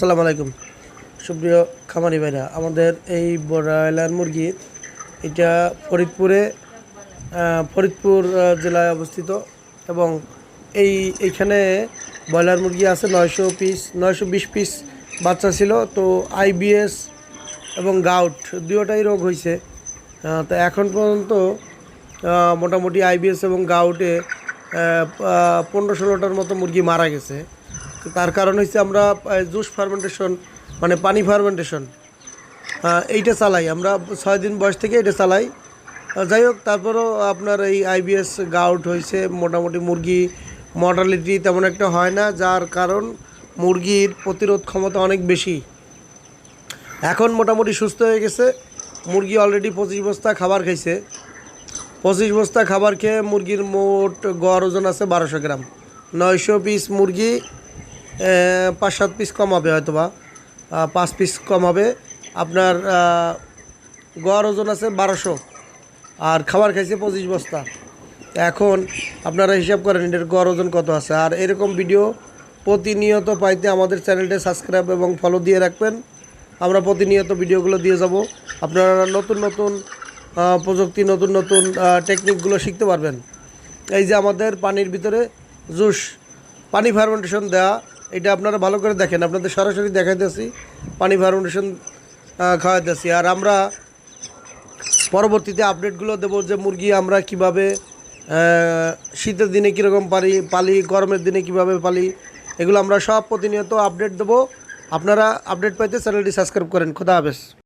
আসসালামু আলাইকুম। সুপ্রিয় খামারি ভাইরা, আমাদের এই ব্রয়লার মুরগি, এটা ফরিদপুরে ফরিদপুর জেলায় অবস্থিত এবং এই, এইখানে ব্রয়লার মুরগি আছে নয়শো পিস, নয়শো বিশ পিস বাচ্চা ছিল। তো আইবিএস এবং গাউট দুয়োটাই রোগ হয়েছে তো এখন পর্যন্ত মোটামুটি আইবিএস এবং গাউটে পনেরো ষোলোটার মতো মুরগি মারা গেছে। তার কারণ হচ্ছে আমরা জুস ফার্মেন্টেশন মানে পানি ফার্মেন্টেশন এইটা চালাই। আমরা ছয় দিন বয়স থেকে এটা চালাই। যাই হোক, তারপরও আপনার এই আইবিএস গাউট হয়েছে মোটামুটি মুরগি মর্টালিটি তেমন একটা হয় না, যার কারণ মুরগির প্রতিরোধ ক্ষমতা অনেক বেশি। এখন মোটামুটি সুস্থ হয়ে গেছে। মুরগি অলরেডি পঁচিশ বস্তা খাবার খাইছে। পঁচিশ বস্তা খাবার খেয়ে মুরগির মোট গড় ওজন আছে বারোশো গ্রাম। নয়শো পিস মুরগি পাঁচ, সাত পিস কম হবে হয়তো বা পাঁচ পিস কম হবে। আপনার গড় ওজন আছে বারোশো। আর খাবার খাইছে পঁচিশ বস্তা। এখন আপনারা হিসাব করেন এটার গড় ওজন কত আছে। আর এরকম ভিডিও প্রতিনিয়ত পাইতে আমাদের চ্যানেলটা সাবস্ক্রাইব এবং ফলো দিয়ে রাখবেন। আমরা প্রতিনিয়ত ভিডিওগুলো দিয়ে যাব। আপনারা নতুন নতুন প্রযুক্তি, নতুন নতুন টেকনিকগুলো শিখতে পারবেন। এই যে আমাদের পানির ভিতরে জুস, পানি ফার্মেন্টেশন দেওয়া এটা আপনারা ভালো করে দেখেন, আপনাদের সরাসরি দেখাইতেছি, পানি ফার্মেন্টেশন খাওয়াইতেছি। আর আমরা পরবর্তীতে আপডেটগুলো দেবো যে মুরগি আমরা কীভাবে শীতের দিনে কীরকম পারি পালি, গরমের দিনে কীভাবে পালি, এগুলো আমরা সব প্রতিনিয়ত আপডেট দেবো। আপনারা আপডেট পাইতে চ্যানেলটি সাবস্ক্রাইব করেন। খোদা হাফেজ।